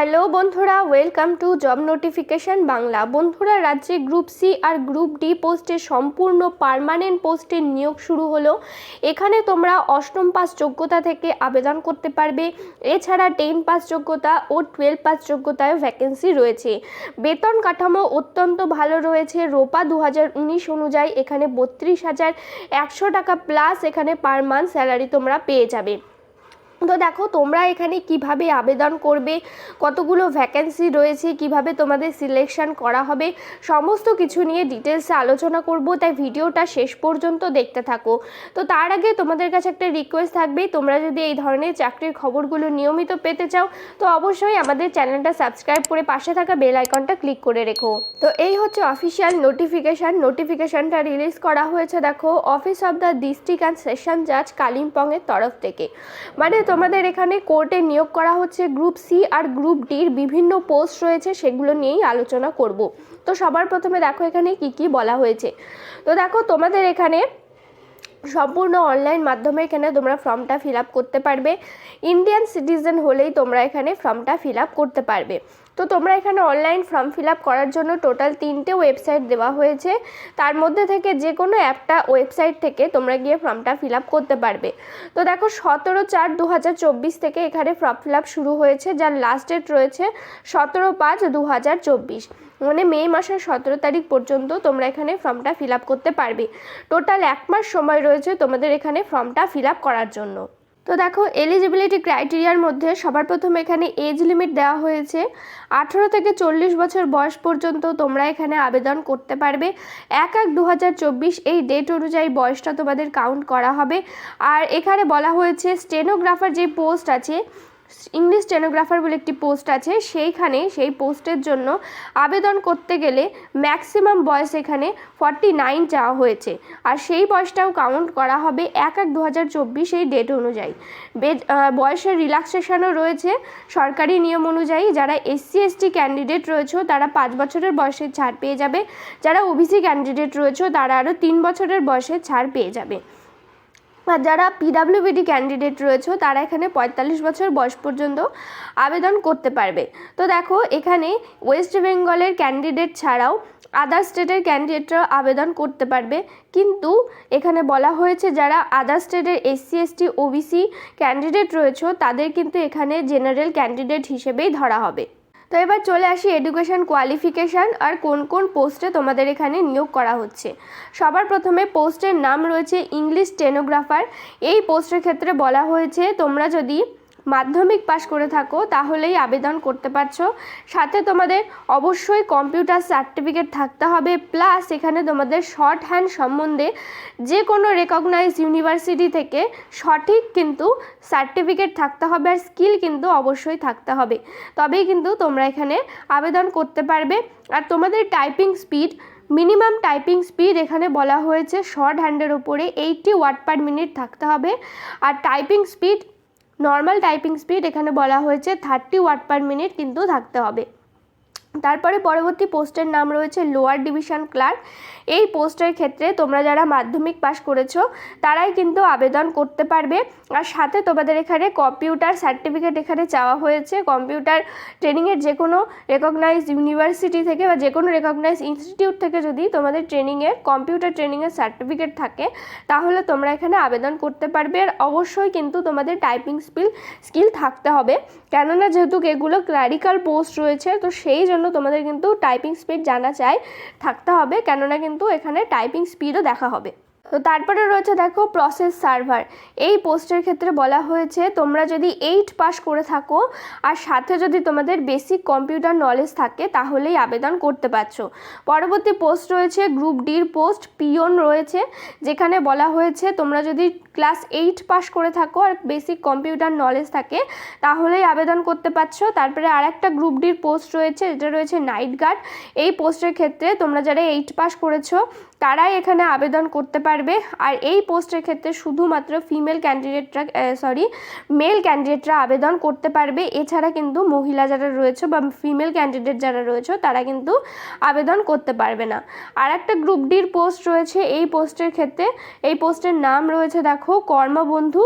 Hello বন্ধুরা welcome to job notification Bangla. বন্ধুরা, রাজ্যে গ্রুপ সি আর গ্রুপ ডি পোস্টে সম্পূর্ণ পার্মানেন্ট পোস্টের নিয়োগ শুরু হলো। এখানে তোমরা অষ্টম পাস যোগ্যতা থেকে আবেদন করতে পারবে। এছাড়া টেন পাস যোগ্যতা ও টুয়েলভ পাস যোগ্যতায় ভ্যাকেন্সি রয়েছে। বেতন কাঠামো অত্যন্ত ভালো রয়েছে। রোপা দু উনিশ অনুযায়ী এখানে বত্রিশ হাজার একশো টাকা প্লাস এখানে পার মান্থ স্যালারি তোমরা পেয়ে যাবে। তো দেখো, তোমরা এখানে কীভাবে আবেদন করবে, কতগুলো ভ্যাকেন্সি রয়েছে, কীভাবে তোমাদের সিলেকশন করা হবে, সমস্ত কিছু নিয়ে ডিটেলসে আলোচনা করব। তাই ভিডিওটা শেষ পর্যন্ত দেখতে থাকো। তো তার আগে তোমাদের কাছে একটা রিকোয়েস্ট থাকবে, তোমরা যদি এই ধরনের চাকরির খবরগুলো নিয়মিত পেতে চাও, তো অবশ্যই আমাদের চ্যানেলটা সাবস্ক্রাইব করে পাশে থাকা বেল আইকনটা ক্লিক করে রেখো। তো এই হচ্ছে অফিসিয়াল নোটিফিকেশান নোটিফিকেশানটা রিলিজ করা হয়েছে, দেখো office of the district and session জাজ কালিম্পংয়ের তরফ থেকে। মানে তোমাদের এখানে কোর্টে নিয়োগ করা হচ্ছে গ্রুপ সি আর গ্রুপ ডির বিভিন্ন পোস্ট রয়েছে, সেগুলো নিয়েই আলোচনা করব। তো সবার প্রথমে দেখো এখানে কি কি বলা হয়েছে। তো দেখো তোমাদের এখানে সম্পূর্ণ অনলাইন মাধ্যমে এখানে তোমরা ফর্মটা ফিল করতে পারবে। ইন্ডিয়ান সিটিজেন হলেই তোমরা এখানে ফর্মটা ফিল করতে পারবে। তো তোমরা এখানে অনলাইন ফর্ম ফিল আপ করার জন্য টোটাল তিনটে ওয়েবসাইট দেওয়া হয়েছে। তার মধ্যে থেকে যে কোনো একটা ওয়েবসাইট থেকে তোমরা গিয়ে ফর্মটা ফিল আপ করতে পারবে। তো দেখো সতেরো চার দু থেকে এখানে ফর্ম ফিল আপ শুরু হয়েছে, যার লাস্ট ডেট রয়েছে সতেরো পাঁচ দু মানে মে মাসের সতেরো তারিখ পর্যন্ত তোমরা এখানে ফর্মটা ফিল আপ করতে পারবে। টোটাল এক মাস সময় রয়েছে তোমাদের এখানে ফর্মটা ফিল আপ করার জন্য। তো দেখো এলিজিবিলিটি ক্রাইটেরিয়ার মধ্যে সবার প্রথম এখানে এজ লিমিট দেওয়া হয়েছে। আঠেরো থেকে চল্লিশ বছর বয়স পর্যন্ত তোমরা এখানে আবেদন করতে পারবে। এক এক দু এই ডেট অনুযায়ী বয়সটা তোমাদের কাউন্ট করা হবে। আর এখানে বলা হয়েছে স্টেনোগ্রাফার যে পোস্ট আছে ইংলিশ স্টেনোগ্রাফার বলে একটি পোস্ট আছে। সেইখানে সেই পোস্টের জন্য আবেদন করতে গেলে ম্যাক্সিমাম বয়স এখানে ফর্টি নাইন চাওয়া হয়েছে। আর সেই বয়সটাও কাউন্ট করা হবে এক এক দু হাজার চব্বিশ এই ডেট অনুযায়ী। বয়সের রিল্যাক্সেশনও রয়েছে সরকারি নিয়ম অনুযায়ী। যারা এসসি এসটি ক্যান্ডিডেট রয়েছে, তারা পাঁচ বছরের বয়সের ছাড় পেয়ে যাবে। যারা ওবিসি ক্যান্ডিডেট রয়েছে, তারা আরও তিন বছরের বয়সের ছাড় পেয়ে যাবে। আর যারা পিডাব্লিউবিডি ক্যান্ডিডেট রয়েছে, তারা এখানে পঁয়তাল্লিশ বছর বয়স পর্যন্ত আবেদন করতে পারবে। তো দেখো, এখানে ওয়েস্ট বেঙ্গলের ক্যান্ডিডেট ছাড়াও আদার স্টেটের ক্যান্ডিডেটরা আবেদন করতে পারবে। কিন্তু এখানে বলা হয়েছে, যারা আদার স্টেটের এসসি এসটি ওবিসি ক্যান্ডিডেট রয়েছে, তাদের কিন্তু এখানে জেনারেল ক্যান্ডিডেট হিসেবেই ধরা হবে। তো এবার চলে আসি এডুকেশন কোয়ালিফিকেশান আর কোন কোন পোস্টে তোমাদের এখানে নিয়োগ করা হচ্ছে। সবার প্রথমে পোস্টের নাম রয়েছে ইংলিশ স্টেনোগ্রাফার এই পোস্টের ক্ষেত্রে বলা হয়েছে, তোমরা যদি মাধ্যমিক পাশ করে থাকো, তাহলেই আবেদন করতে পারছ। সাথে তোমাদের অবশ্যই কম্পিউটার সার্টিফিকেট থাকতে হবে প্লাস এখানে তোমাদের শর্ট হ্যান্ড সম্বন্ধে যে কোনো রেকগনাইজ ইউনিভার্সিটি থেকে সঠিক কিন্তু সার্টিফিকেট থাকতে হবে আর স্কিল কিন্তু অবশ্যই থাকতে হবে। তবেই কিন্তু তোমরা এখানে আবেদন করতে পারবে। আর তোমাদের typing speed minimum typing speed এখানে বলা হয়েছে শর্ট হ্যান্ডের ওপরে এইটটি ওয়াট পার মিনিট থাকতে হবে। আর typing speed normal typing speed এখানে বলা হয়েছে থার্টি ওয়াট পার মিনিট কিন্তু থাকতে হবে। তারপরে পরবর্তী পোস্টের নাম রয়েছে লোয়ার ডিভিশন ক্লার্ক। এই পোস্টের ক্ষেত্রে তোমরা যারা মাধ্যমিক পাশ করেছ, তারাই কিন্তু আবেদন করতে পারবে। আর সাথে তোমাদের এখানে কম্পিউটার সার্টিফিকেট এখানে চাওয়া হয়েছে। কম্পিউটার ট্রেনিংয়ের যে কোনো রেকগনাইজ ইউনিভার্সিটি থেকে বা যে কোনো রেকগনাইজ ইনস্টিটিউট থেকে যদি তোমাদের ট্রেনিংয়ের কম্পিউটার ট্রেনিংয়ের সার্টিফিকেট থাকে, তাহলে তোমরা এখানে আবেদন করতে পারবে। আর অবশ্যই কিন্তু তোমাদের টাইপিং স্কিল স্কিল থাকতে হবে। কেননা যেহেতু এগুলো ক্লারিক্যাল পোস্ট রয়েছে, তো সেই জন্য তোমাদের কিন্তু টাইপিং স্পিড জানা চাই থাকতে হবে। কেননা কিন্তু এখানে টাইপিং স্পিডও দেখা হবে। তো তারপরে রয়েছে দেখো প্রসেস সার্ভার এই পোস্টের ক্ষেত্রে বলা হয়েছে, তোমরা যদি এইট পাস করে থাকো আর সাথে যদি তোমাদের বেসিক কম্পিউটার নলেজ থাকে, তাহলেই আবেদন করতে পারছ। পরবর্তী পোস্ট রয়েছে গ্রুপ ডির পোস্ট পিওন রয়েছে, যেখানে বলা হয়েছে তোমরা যদি ক্লাস এইট পাস করে থাকো আর বেসিক কম্পিউটার নলেজ থাকে, তাহলেই আবেদন করতে পারছ। তারপরে আর একটা গ্রুপ ডির পোস্ট রয়েছে, যেটা রয়েছে নাইট গার্ড এই পোস্টের ক্ষেত্রে তোমরা যারা এইট পাস করেছ তারাই এখানে আবেদন করতে পারবে। আর এই পোস্টের ক্ষেত্রে শুধুমাত্র ফিমেল ক্যান্ডিডেটরা সরি মেল ক্যান্ডিডেটরা আবেদন করতে পারবে। এছাড়া কিন্তু মহিলা যারা রয়েছে বা ফিমেল ক্যান্ডিডেট যারা রয়েছে, তারা কিন্তু আবেদন করতে পারবে না। আর একটা গ্রুপ ডির পোস্ট রয়েছে। এই পোস্টের ক্ষেত্রে, এই পোস্টের নাম রয়েছে দেখো, কর্মবন্ধু।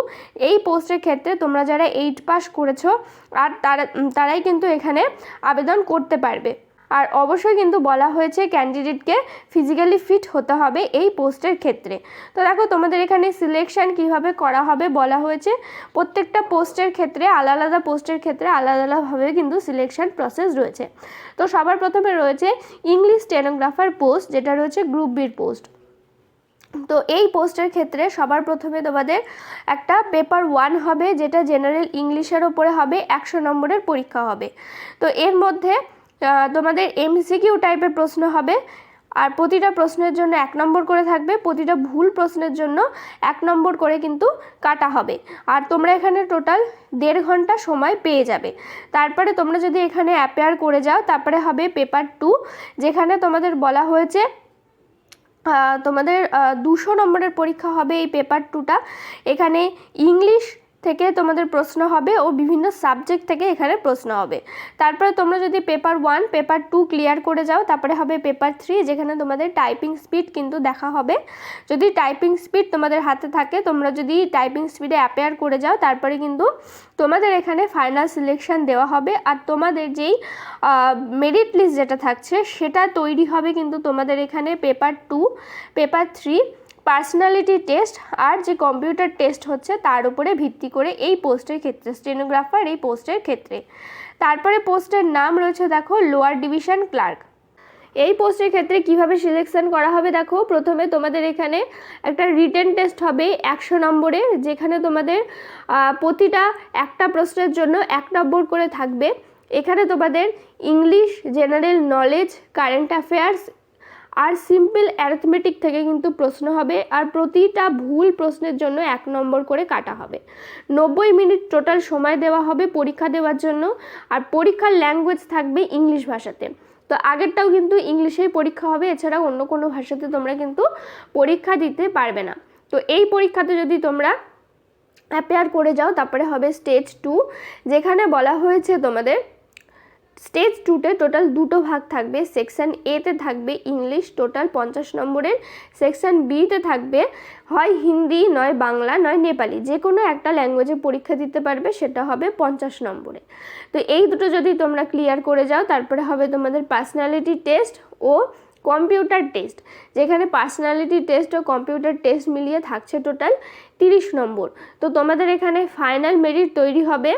এই পোস্টের ক্ষেত্রে তোমরা যারা এইট পাস করেছ, আর তারা তারাই কিন্তু এখানে আবেদন করতে পারবে। আর অবশ্যই কিন্তু বলা হয়েছে ক্যান্ডিডেটকে ফিজিক্যালি ফিট হতে হবে এই পোস্টের ক্ষেত্রে। তো দেখো তোমাদের এখানে সিলেকশান কীভাবে করা হবে বলা হয়েছে। প্রত্যেকটা পোস্টের ক্ষেত্রে, আলাদা আলাদা পোস্টের ক্ষেত্রে আলাদা আলাদাভাবে কিন্তু সিলেকশন প্রসেস রয়েছে। তো সবার প্রথমে রয়েছে ইংলিশ স্টেনোগ্রাফার পোস্ট যেটা রয়েছে গ্রুপ বির পোস্ট তো এই পোস্টের ক্ষেত্রে সবার প্রথমে তোমাদের একটা পেপার ওয়ান হবে, যেটা জেনারেল ইংলিশের ওপরে হবে, একশো নম্বরের পরীক্ষা হবে। তো এর মধ্যে তোমাদের এমসিকিউ টাইপের প্রশ্ন হবে। আর প্রতিটা প্রশ্নের জন্য এক নম্বর করে থাকবে, প্রতিটা ভুল প্রশ্নের জন্য এক নম্বর করে কিন্তু কাটা হবে। আর তোমরা এখানে টোটাল দেড় ঘণ্টা সময় পেয়ে যাবে। তারপরে তোমরা যদি এখানে অ্যাপেয়ার করে যাও, তারপরে হবে পেপার টু যেখানে তোমাদের বলা হয়েছে তোমাদের দুশো নম্বরের পরীক্ষা হবে এই পেপার টুটা এখানে ইংলিশ থেকে তোমাদের প্রশ্ন হবে ও বিভিন্ন সাবজেক্ট থেকে এখানে প্রশ্ন হবে। তারপরে তোমরা যদি paper one paper two clear করে যাও, তারপরে হবে পেপার থ্রি যেখানে তোমাদের টাইপিং স্পিড কিন্তু দেখা হবে। যদি টাইপিং স্পিড তোমাদের হাতে থাকে, তোমরা যদি টাইপিং স্পিডে অ্যাপেয়ার করে যাও, তারপরে কিন্তু তোমাদের এখানে ফাইনাল সিলেকশন দেওয়া হবে। আর তোমাদের যেই মেরিট লিস্ট যেটা থাকছে, সেটা তৈরি হবে কিন্তু তোমাদের এখানে paper two paper three personality test আর যে কম্পিউটার টেস্ট হচ্ছে তার উপরে ভিত্তি করে এই পোস্টের ক্ষেত্রে, স্টেনোগ্রাফার এই পোস্টের ক্ষেত্রে। তারপরে পোস্টের নাম রয়েছে দেখো, লোয়ার ডিভিশন ক্লার্ক। এই পোস্টের ক্ষেত্রে কীভাবে সিলেকশন করা হবে দেখো, প্রথমে তোমাদের এখানে একটা রিটেন টেস্ট হবে একশো নম্বরের যেখানে তোমাদের প্রতিটা একটা প্রশ্নের জন্য এক নম্বর করে থাকবে। এখানে তোমাদের English, general knowledge, current affairs আর সিম্পল অ্যারিথমেটিক থেকে কিন্তু প্রশ্ন হবে, আর প্রতিটা ভুল প্রশ্নের জন্য এক নম্বর করে কাটা হবে। নব্বই মিনিট টোটাল সময় দেওয়া হবে পরীক্ষা দেওয়ার জন্য, আর পরীক্ষার ল্যাঙ্গুয়েজ থাকবে ইংলিশ ভাষাতে। তো আগেরটাও কিন্তু ইংলিশেই পরীক্ষা হবে, এছাড়াও অন্য কোনো ভাষাতে তোমরা কিন্তু পরীক্ষা দিতে পারবে না। তো এই পরীক্ষাতে যদি তোমরা অ্যাপেয়ার করে যাও, তারপরে হবে স্টেজ টু যেখানে বলা হয়েছে তোমাদের স্টেজ টুতে টোটাল দুটো ভাগ থাকবে সেকশন এতে থাকবে ইংলিশ টোটাল পঞ্চাশ নম্বরের সেকশন বিতে থাকবে হয় হিন্দি, নয় বাংলা, নয় নেপালি যে কোনো একটা ল্যাঙ্গুয়েজে পরীক্ষা দিতে পারবে, সেটা হবে পঞ্চাশ নম্বরে। তো এই দুটো যদি তোমরা ক্লিয়ার করে যাও, তারপরে হবে তোমাদের পার্সোনালিটি টেস্ট ও কম্পিউটার টেস্ট যেখানে পার্সোনালিটি টেস্ট ও কম্পিউটার টেস্ট মিলিয়ে থাকছে টোটাল তিরিশ নম্বর। তো তোমাদের এখানে ফাইনাল মেরিট তৈরি হবে।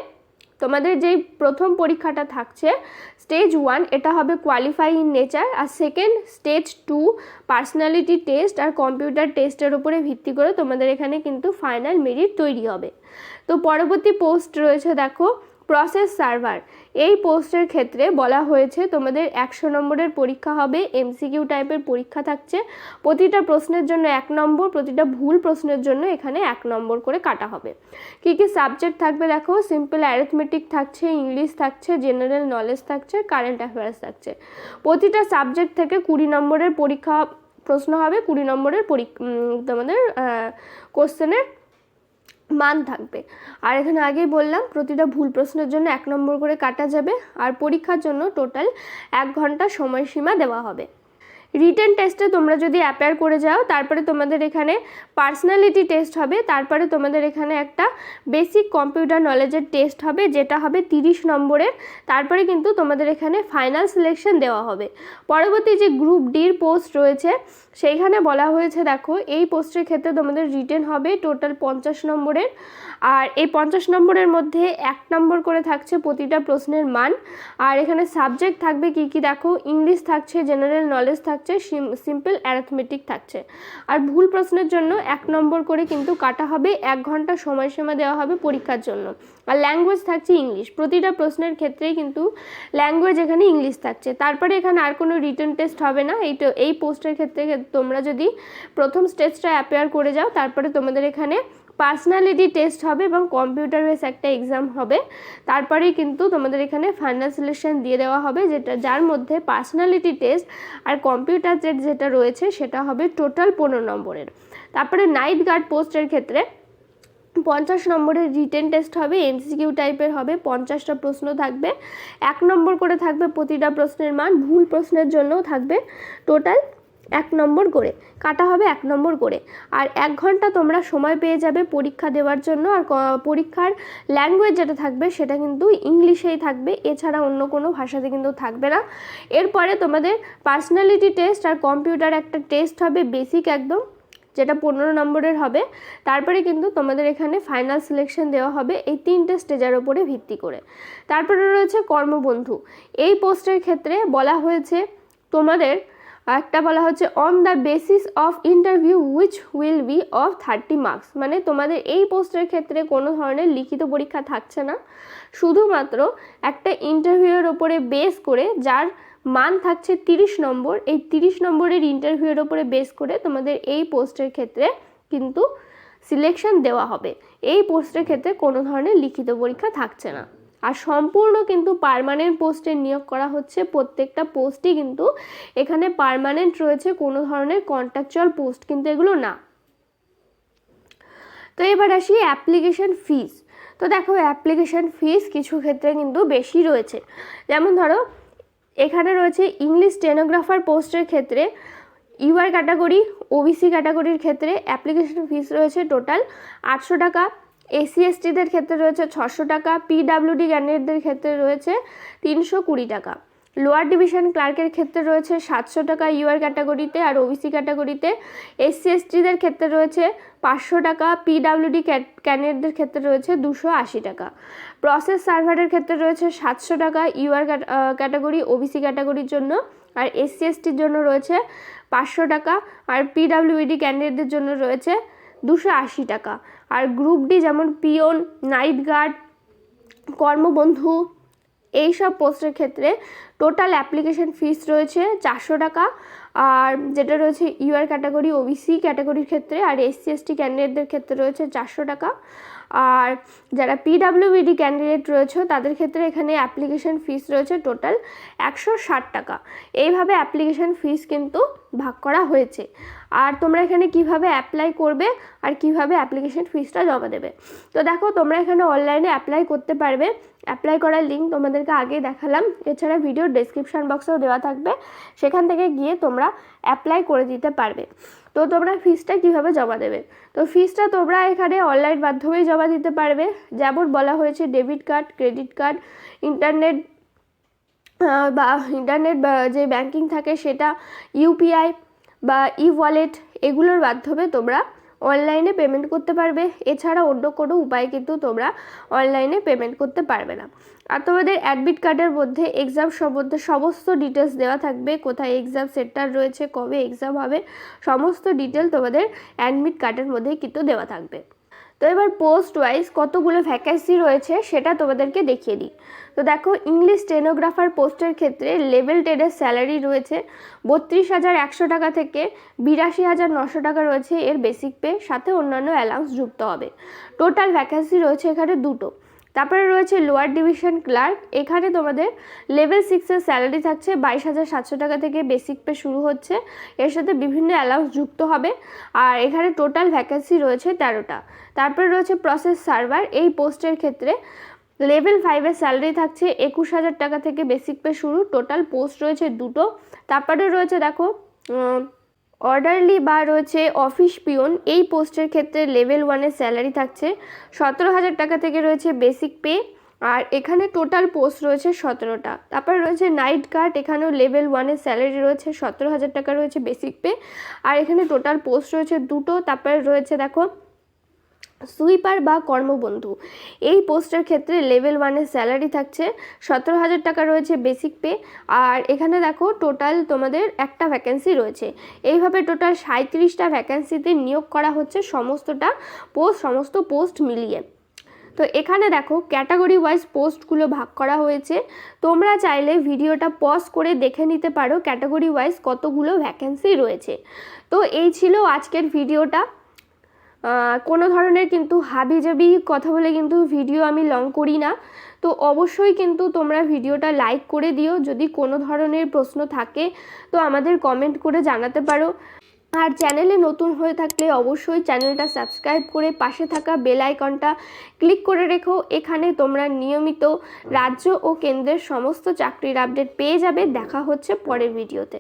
তোমাদের যেই প্রথম পরীক্ষাটা থাকছে স্টেজ ওয়ান এটা হবে qualify in nature R second stage two personality test R computer টেস্টের উপরে ভিত্তি করে তোমাদের এখানে কিন্তু ফাইনাল মেরিট তৈরি হবে। তো পরবর্তী পোস্ট রয়েছে দেখো প্রসেস সার্ভার এই পোস্টের ক্ষেত্রে বলা হয়েছে, তোমাদের একশো নম্বরের পরীক্ষা হবে এমসিকিউ টাইপের পরীক্ষা থাকছে। প্রতিটা প্রশ্নের জন্য এক নম্বর, প্রতিটা ভুল প্রশ্নের জন্য এখানে এক নম্বর করে কাটা হবে। কী কী সাবজেক্ট থাকবে দেখো সিম্পল অ্যারিথমেটিক থাকছে ইংলিশ থাকছে জেনারেল নলেজ থাকছে কারেন্ট অ্যাফেয়ার্স থাকছে। প্রতিটা সাবজেক্ট থেকে কুড়ি নম্বরের পরীক্ষা প্রশ্ন হবে, কুড়ি নম্বরের পরীক্ষা তোমাদের কোশ্চেনের মান থাকবে। আর এখানে আগেই বললাম, প্রতিটা ভুল প্রশ্নের জন্য এক নম্বর করে কাটা যাবে, আর পরীক্ষার জন্য টোটাল এক ঘণ্টা সময়সীমা দেওয়া হবে। রিটেন টেস্টে তোমরা যদি অ্যাপেয়ার করে যাও, তারপরে তোমাদের এখানে পার্সোনালিটি টেস্ট হবে, তারপরে তোমাদের এখানে একটা বেসিক কম্পিউটার নলেজের টেস্ট হবে, যেটা হবে তিরিশ নম্বরের। তারপরে কিন্তু তোমাদের এখানে ফাইনাল সিলেকশন দেওয়া হবে। পরবর্তী যে গ্রুপ ডির পোস্ট রয়েছে, সেইখানে বলা হয়েছে, দেখো, এই পোস্টের ক্ষেত্রে তোমাদের রিটেন হবে টোটাল পঞ্চাশ নম্বরের। আর এই পঞ্চাশ নম্বরের মধ্যে এক নম্বর করে থাকছে প্রতিটা প্রশ্নের মান। আর এখানে সাবজেক্ট থাকবে কি কি, দেখো, ইংলিশ থাকছে, জেনারেল নলেজ থাকছে সিম্পল অ্যারিথমেটিক থাকছে। আর ভুল প্রশ্নের জন্য এক নম্বর করে কিন্তু কাটা হবে, এক ঘণ্টা সময়সীমা দেওয়া হবে পরীক্ষার জন্য। আর ল্যাঙ্গুয়েজ থাকছে ইংলিশ। প্রতিটা প্রশ্নের ক্ষেত্রেই কিন্তু ল্যাঙ্গুয়েজ এখানে ইংলিশ থাকছে। তারপরে এখানে আর কোনো রিটার্ন টেস্ট হবে না। এই এই পোস্টের ক্ষেত্রে তোমরা যদি প্রথম স্টেজটা অ্যাপেয়ার করে যাও, তারপরে তোমাদের এখানে পার্সোনালিটি টেস্ট হবে এবং কম্পিউটার বেস একটা এক্সাম হবে। তারপরেই কিন্তু তোমাদের এখানে ফাইনাল সিলেকশন দিয়ে দেওয়া হবে, যেটা, যার মধ্যে পার্সোনালিটি টেস্ট আর কম্পিউটার যেটা রয়েছে, সেটা হবে টোটাল পনেরো নম্বরের। তারপরে নাইট গার্ড পোস্টের ক্ষেত্রে পঞ্চাশ নম্বরের রিটেন টেস্ট হবে এমসিকিউ টাইপের হবে, পঞ্চাশটা প্রশ্ন থাকবে। এক নম্বর করে থাকবে প্রতিটা প্রশ্নের মান, ভুল প্রশ্নের জন্যও থাকবে টোটাল এক নম্বর করে, কাটা হবে এক নম্বর করে। আর এক ঘণ্টা তোমরা সময় পেয়ে যাবে পরীক্ষা দেওয়ার জন্য, আর পরীক্ষার ল্যাঙ্গুয়েজ যেটা থাকবে সেটা কিন্তু ইংলিশেই থাকবে, এছাড়া অন্য কোনো ভাষাতে কিন্তু থাকবে না। এরপরে তোমাদের পার্সোনালিটি টেস্ট আর কম্পিউটার একটা টেস্ট হবে বেসিক একদম, যেটা পনেরো নম্বরের হবে। তারপরে কিন্তু তোমাদের এখানে ফাইনাল সিলেকশন দেওয়া হবে, এই তিনটে স্টেজের ওপরে ভিত্তি করে। তারপরে রয়েছে কর্মবন্ধু। এই পোস্টের ক্ষেত্রে বলা হয়েছে, তোমাদের একটা বলা হচ্ছে on the basis of interview which will be of thirty marks মানে তোমাদের এই পোস্টের ক্ষেত্রে কোনো ধরনের লিখিত পরীক্ষা থাকছে না। শুধুমাত্র একটা ইন্টারভিউয়ের ওপরে বেস করে, যার মান থাকছে তিরিশ নম্বর, এই তিরিশ নম্বরের ইন্টারভিউয়ের ওপরে বেস করে তোমাদের এই পোস্টের ক্ষেত্রে কিন্তু সিলেকশন দেওয়া হবে। এই পোস্টের ক্ষেত্রে কোনো ধরনের লিখিত পরীক্ষা থাকছে না। আর সম্পূর্ণ কিন্তু পার্মানেন্ট পোস্টে নিয়োগ করা হচ্ছে। প্রত্যেকটা পোস্টই কিন্তু এখানে পার্মানেন্ট রয়েছে, কোনো ধরনের কন্ট্রাকচুয়াল পোস্ট কিন্তু এগুলো না। তো এবার আসি অ্যাপ্লিকেশন ফিস তো দেখো অ্যাপ্লিকেশন ফিস কিছু ক্ষেত্রে কিন্তু বেশি রয়েছে। যেমন ধরো, এখানে রয়েছে ইংলিশ স্টেনোগ্রাফার পোস্টের ক্ষেত্রে ইউআর ক্যাটাগরি ওবিসি ক্যাটাগরির ক্ষেত্রে অ্যাপ্লিকেশন ফিস রয়েছে টোটাল আটশো টাকা। এসসি এসটিদের ক্ষেত্রে রয়েছে ছশো টাকা পিডাব্লিউডি ক্যান্ডিডেটদের ক্ষেত্রে রয়েছে তিনশো কুড়ি টাকা। লোয়ার ডিভিশন ক্লার্কের ক্ষেত্রে রয়েছে সাতশো টাকা ইউআর ক্যাটাগরিতে আর ওবিসি ক্যাটাগরিতে এসসি এসটিদের ক্ষেত্রে রয়েছে পাঁচশো টাকা পিডাব্লিউডি ক্যান্ডিডেটদের ক্ষেত্রে রয়েছে দুশো আশি টাকা। প্রসেস সার্ভারের ক্ষেত্রে রয়েছে সাতশো টাকা ইউআর ক্যাটাগরি ওবিসি ক্যাটাগরির জন্য আর এসসি এসটির জন্য রয়েছে পাঁচশো টাকা আর পিডাব্লিউডি ক্যান্ডিডেটদের জন্য রয়েছে দুশো আশি টাকা। আর গ্রুপ ডি যেমন পিওন নাইট গার্ড কর্মবন্ধু এই সব পোস্টের ক্ষেত্রে টোটাল অ্যাপ্লিকেশন ফিস রয়েছে চারশো টাকা। আর যেটা রয়েছে ইউআর ক্যাটাগরি ওবিসি ক্যাটাগরির ক্ষেত্রে, আর এসসি এসটি ক্যান্ডিডেটদের ক্ষেত্রে রয়েছে চারশো টাকা। আর যারা পিডাব্লিউবিডি ক্যান্ডিডেট রয়েছে, তাদের ক্ষেত্রে এখানে অ্যাপ্লিকেশন ফিস রয়েছে টোটাল একশো ষাট টাকা। এইভাবে অ্যাপ্লিকেশন ফিস কিন্তু ভাগ করা হয়েছে। আর তোমরা এখানে কীভাবে অ্যাপ্লাই করবে আর কীভাবে অ্যাপ্লিকেশন ফিসটা জমা দেবে? তো দেখো, তোমরা এখানে অনলাইনে অ্যাপ্লাই করতে পারবে। অ্যাপ্লাই করার লিঙ্ক তোমাদেরকে আগে দেখালাম। এছাড়া ভিডিও ডেসক্রিপশন বক্সেও দেওয়া থাকবে। সেখান থেকে গিয়ে তোমরা অ্যাপ্লাই করে দিতে পারবে। তো তোমরা ফিসটা কীভাবে জমা দেবে? তো ফিসটা তোমরা এখানে অনলাইন মাধ্যমেই জমা দিতে পারবে। যেমন বলা হয়েছে debit card credit card internet বা ইন্টারনেট যে ব্যাংকিং থাকে সেটা ইউপিআই বা ই ওয়ালেট এগুলোর মাধ্যমে তোমরা অনলাইনে পেমেন্ট করতে পারবে। এছাড়া অন্য কোনো উপায় কিন্তু তোমরা অনলাইনে পেমেন্ট করতে পারবে না। আর তোমাদের অ্যাডমিট কার্ডের মধ্যে এক্সাম সম্বন্ধে সমস্ত ডিটেলস দেওয়া থাকবে। কোথায় এক্সাম সেন্টার রয়েছে, কবে এক্সাম হবে, সমস্ত ডিটেল তোমাদের অ্যাডমিট কার্ডের মধ্যে কিন্তু দেওয়া থাকবে। তো এবার পোস্ট ওয়াইজ কতগুলো ভ্যাকেন্সি রয়েছে সেটা তোমাদেরকে দেখিয়ে দিই। তো দেখো ইংলিশ স্টেনোগ্রাফার পোস্টের ক্ষেত্রে লেভেল টেনের স্যালারি রয়েছে বত্রিশ হাজার একশো টাকা থেকে বিরাশি হাজার নশো টাকা রয়েছে এর বেসিক পে সাথে অন্যান্য অ্যালাউন্স যুক্ত হবে। টোটাল ভ্যাকেন্সি রয়েছে এখানে দুটো। তারপরে রয়েছে লোয়ার ডিভিশন ক্লার্ক এখানে তোমাদের লেভেল সিক্সের স্যালারি থাকছে বাইশ হাজার সাতশো টাকা থেকে বেসিক পে শুরু হচ্ছে। এর সাথে বিভিন্ন অ্যালাউন্স যুক্ত হবে। আর এখানে টোটাল ভ্যাকেন্সি রয়েছে তেরোটা। তারপরে রয়েছে প্রসেস সার্ভার এই পোস্টের ক্ষেত্রে লেভেল ফাইভের স্যালারি থাকছে একুশ হাজার টাকা থেকে বেসিক পে শুরু। টোটাল পোস্ট রয়েছে দুটো। তারপরে রয়েছে দেখো অর্ডারলি বা রয়েছে অফিস পিওন এই পোস্টের ক্ষেত্রে লেভেল ওয়ানের স্যালারি থাকছে সতেরো হাজার টাকা থেকে রয়েছে বেসিক পে, আর এখানে টোটাল পোস্ট রয়েছে সতেরোটা। তারপর রয়েছে নাইট গার্ড, এখানেও লেভেল ওয়ানের স্যালারি রয়েছে সতেরো হাজার টাকা রয়েছে বেসিক পে, আর এখানে টোটাল পোস্ট রয়েছে দুটো। তারপরে রয়েছে দেখো সুইপার বা কর্মবন্ধু। এই পোস্টের ক্ষেত্রে লেভেল ওয়ানের স্যালারি থাকছে, সতেরো হাজার টাকা রয়েছে বেসিক পে, আর এখানে দেখো টোটাল তোমাদের একটা ভ্যাকেন্সি রয়েছে। এইভাবে টোটাল সাঁত্রিশটা ভ্যাকেন্সিতে নিয়োগ করা হচ্ছে সমস্তটা পোস্ট, সমস্ত পোস্ট মিলিয়ে। তো এখানে দেখো ক্যাটাগরি ওয়াইজ পোস্টগুলো ভাগ করা হয়েছে। তোমরা চাইলে ভিডিওটা পজ করে দেখে নিতে পারো ক্যাটাগরি ওয়াইজ কতগুলো ভ্যাকেন্সি রয়েছে। তো এই ছিল আজকের ভিডিওটা। কোনো ধরনের কিন্তু হাবিজাবি কথা বলে কিন্তু ভিডিও আমি লং করি না। তো অবশ্যই কিন্তু তোমরা ভিডিওটা লাইক করে দিও। যদি কোনো ধরনের প্রশ্ন থাকে, তো আমাদের কমেন্ট করে জানাতে পারো। আর চ্যানেলে নতুন হয়ে থাকলে অবশ্যই চ্যানেলটা সাবস্ক্রাইব করে পাশে থাকা বেল আইকনটা ক্লিক করে রেখো। এখানে তোমরা নিয়মিত রাজ্য ও কেন্দ্রের সমস্ত চাকরির আপডেট পেয়ে যাবে। দেখা হচ্ছে পরের ভিডিওতে